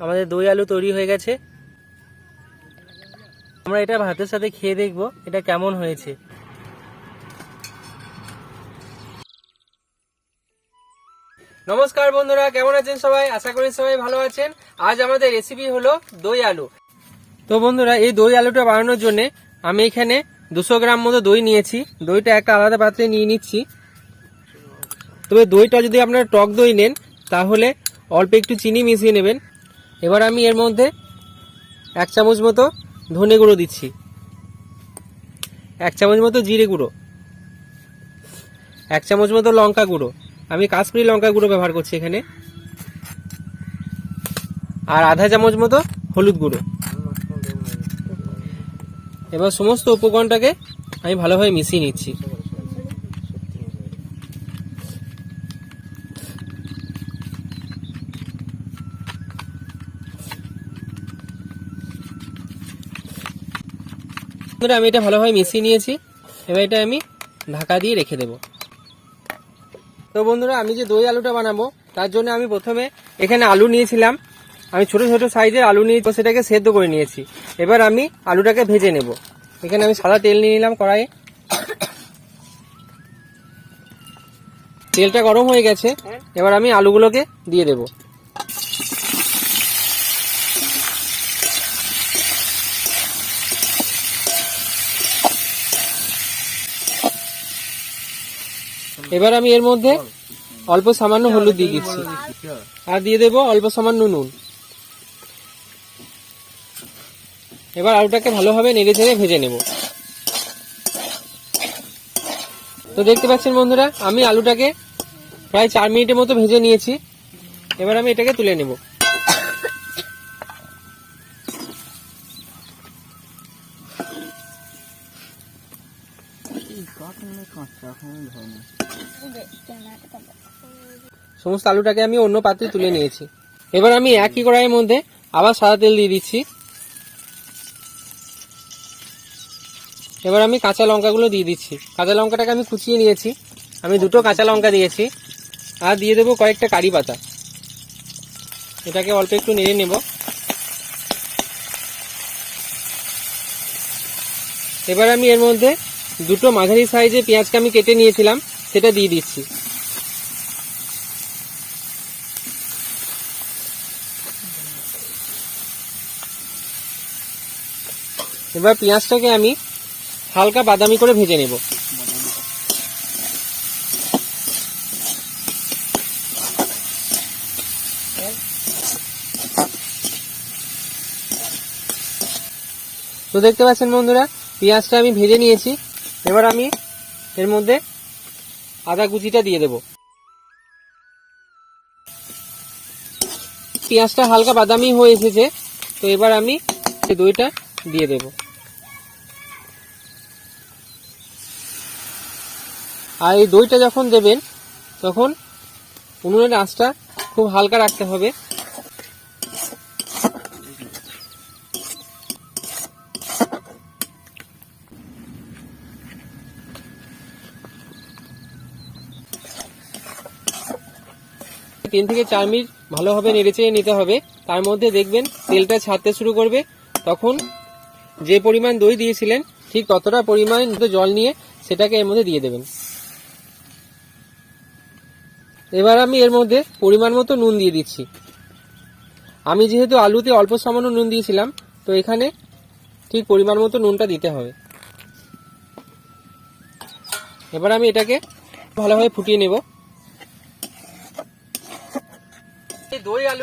আমাদের দই আলু তৈরি হয়ে গেছে। আমরা এটা ভাতের সাথে খেয়ে দেখব এটা কেমন হয়েছে। নমস্কার বন্ধুরা, কেমন আছেন সবাই? আশা করি সবাই ভালো আছেন। আজ আমাদের রেসিপি হলো দই আলু। তো বন্ধুরা, এই দই আলুটা বানানোর জন্য আমি এখানে দুশো গ্রাম মতো দই নিয়েছি। দইটা একটা আলাদা পাত্রে নিয়ে নিচ্ছি। তবে দইটা যদি আপনারা টক দই নেন, তাহলে অল্প একটু চিনি মিশিয়ে নেবেন। এবার আমি এর মধ্যে এক চামচ মতো ধনে গুঁড়ো দিচ্ছি। এক চামচ মতো জিরে গুঁড়ো। এক চামচ মতো লঙ্কা গুঁড়ো। আমি কাশ্মীরি লঙ্কা গুঁড়ো ব্যবহার করছি এখানে। আর আধা চামচ মতো হলুদ গুঁড়ো। এবার সমস্ত উপকরণটাকে আমি ভালোভাবে মিশিয়ে নিচ্ছি। বন্ধুরা আমি এটা ভালোভাবে মিশিয়ে নিয়েছি। এবার এটা আমি ঢাকা দিয়ে রেখে দেব। তো বন্ধুরা, আমি যে দই আলুটা বানাবো, তার জন্য আমি প্রথমে এখানে আলু নিয়েছিলাম। আমি ছোট ছোট সাইজের আলু নিয়ে সেটাকে সেদ্ধ করে নিয়েছি। এবার আমি আলুটাকে ভেজে নেব। এখানে আমি সাদা তেল নিয়ে নিলাম কড়াইয়ে। তেলটা গরম হয়ে গেছে। এবার আমি আলুগুলোকে দিয়ে দেবো। এবার আমি এর মধ্যে অল্প সামান্য হলুদ দিয়ে দিচ্ছি। আর দিয়ে দেবো অল্প সামান্য নুন। এবার আলুটাকে ভালোভাবে নেড়ে চেড়ে ভেজে নেব। তো দেখতে পাচ্ছেন বন্ধুরা আমি আলুটাকে প্রায় চার মিনিটের মতো ভেজে নিয়েছি। এবার আমি এটাকে তুলে নেব। সমস্ত আলুটাকে আমি অন্য পাত্রে তুলে নিয়েছি। এবার আমি একই কড়াইয়ের মধ্যে আবার সাদা তেল দিয়ে দিচ্ছি। এবার আমি কাঁচা লঙ্কাগুলো দিয়ে দিচ্ছি। কাঁচা লঙ্কাটাকে আমি কুচিয়ে নিয়েছি। আমি দুটো কাঁচা লঙ্কা দিয়েছি। আর দিয়ে দেবো কয়েকটা কারি পাতা। এটাকে অল্প একটু নেড়ে নেব। এবার আমি এর মধ্যে দুটো মাঝারি সাইজে পেঁয়াজকে আমি কেটে নিয়েছিলাম। সেটা দিয়ে দিচ্ছি। এবার পেঁয়াজটাকে আমি হালকা বাদামি করে ভেজে নেব। তো দেখতে পাচ্ছেন বন্ধুরা, পেঁয়াজটা আমি ভেজে নিয়েছি। এবার আমি এর মধ্যে আদা কুচিটা দিয়ে দেব। পেঁয়াজটা হালকা বাদামি হয়ে এসেছে, তো এবার আমি দইটা দিয়ে দেব। আর এই দইটা যখন দেবেন, তখন উনুনের আঁচটা খুব হালকা রাখতে হবে। তিন থেকে চার মিনিট ভালোভাবে নেড়েচেড়ে নিতে হবে। তার মধ্যে দেখবেন তেলটা ছাড়তে শুরু করবে। তখন যে পরিমাণ দই দিয়েছিলেন, ঠিক ততটা পরিমাণ জল নিয়ে সেটাকে এর মধ্যে দিয়ে দেবেন। এবার আমি এর মধ্যে পরিমাণ মতো নুন দিয়ে দিচ্ছি। আমি যেহেতু আলুতে অল্প সামান্য নুন দিয়েছিলাম, তো এখানে ঠিক পরিমাণ মতো নুনটা দিতে হবে। এবার আমি এটাকে ভালোভাবে ফুটিয়ে নেব।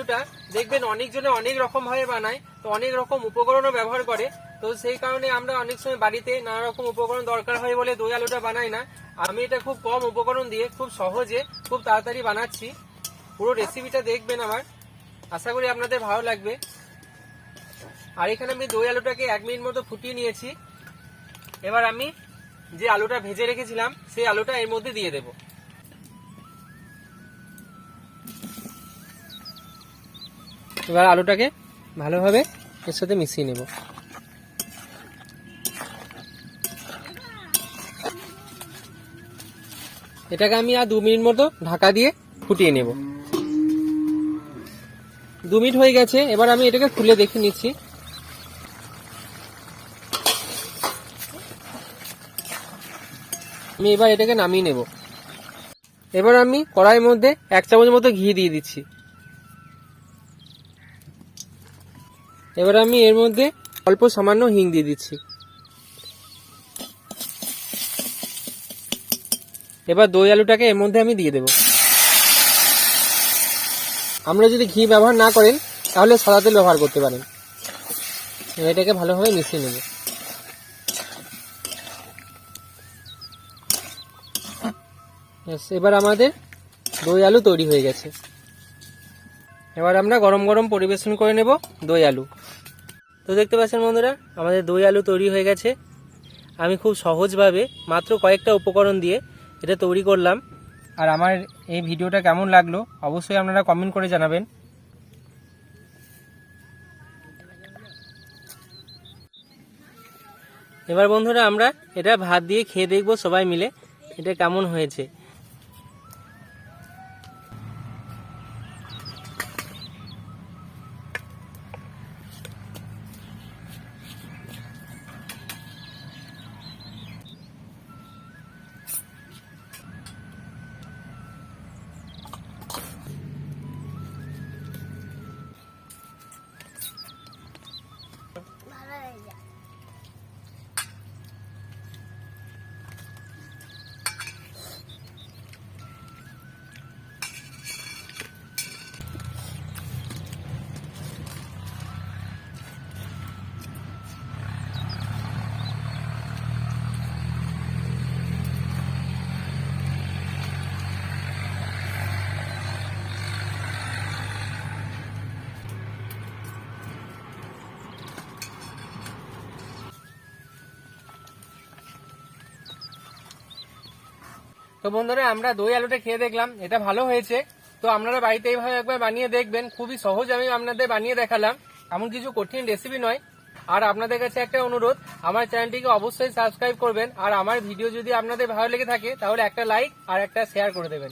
আলুটা দেখবেন অনেকজনে অনেক রকম ভাবে বানায়, তো অনেক রকম উপকরণও ব্যবহার করে। তো সেই কারণে আমরা অনেক সময় বাড়িতে নানা রকম উপকরণ দরকার হয় বলে দই আলুটা বানাই না। আমি এটা খুব কম উপকরণ দিয়ে খুব সহজে খুব তাড়াতাড়ি বানাচ্ছি। পুরো রেসিপিটা দেখবেন আমার। আশা করি আপনাদের ভালো লাগবে। আর এখানে আমি দই আলুটাকে এক মিনিট মতো ফুটিয়ে নিয়েছি। এবার আমি যে আলুটা ভেজে রেখেছিলাম, সেই আলুটা এর মধ্যে দিয়ে দেবো। এবার আলুটাকে ভালোভাবে এর সাথে মিশিয়ে নেব। এটাকে আমি আর দু মিনিট মতো ঢাকা দিয়ে ফুটিয়ে নেব। দু মিনিট হয়ে গেছে, এবার আমি এটাকে খুলে দেখে নিচ্ছি। আমি এবার এটাকে নামিয়ে নেব। এবার আমি কড়াইয়ের মধ্যে এক চামচ মতো ঘি দিয়ে দিচ্ছি। এবার আমি এর মধ্যে অল্প সামান্য হিং দিয়ে দিচ্ছি। এবার দই আলুটাকে এর মধ্যে আমি দিয়ে দেব। আমরা যদি ঘি ব্যবহার না করেন, তাহলে সাদা তেল ব্যবহার করতে পারেন। এটাকে ভালোভাবে মিশিয়ে নেব। এবার আমাদের দই আলু তৈরি হয়ে গেছে। এবার আমরা গরম গরম পরিবেশন করে নেব দই আলু। তো দেখতে পাচ্ছেন বন্ধুরা, আমাদের দই আলু তৈরি হয়ে গেছে। আমি খুব সহজভাবে মাত্র কয়েকটা উপকরণ দিয়ে এটা তৈরি করলাম। আর আমার এই ভিডিওটা কেমন লাগল, অবশ্যই আপনারা কমেন্ট করে জানাবেন। এবার বন্ধুরা, আমরা এটা ভাত দিয়ে খেয়ে দেখব সবাই মিলে, এটা কেমন হয়েছে। তো বন্ধুরা, আমরা দই আলুটা খেয়ে দেখলাম, এটা ভালো হয়েছে। তো আপনারা বাড়িতে এইভাবে একবার বানিয়ে দেখবেন, খুবই সহজ আমি আপনাদের বানিয়ে দেখালাম। এমন কিছু কঠিন রেসিপি নয়। আর আপনাদের কাছে একটা অনুরোধ, আমার চ্যানেলটিকে অবশ্যই সাবস্ক্রাইব করবেন, আর আমার ভিডিও যদি আপনাদের ভালো লেগে থাকে, তাহলে একটা লাইক আর একটা শেয়ার করে দেবেন।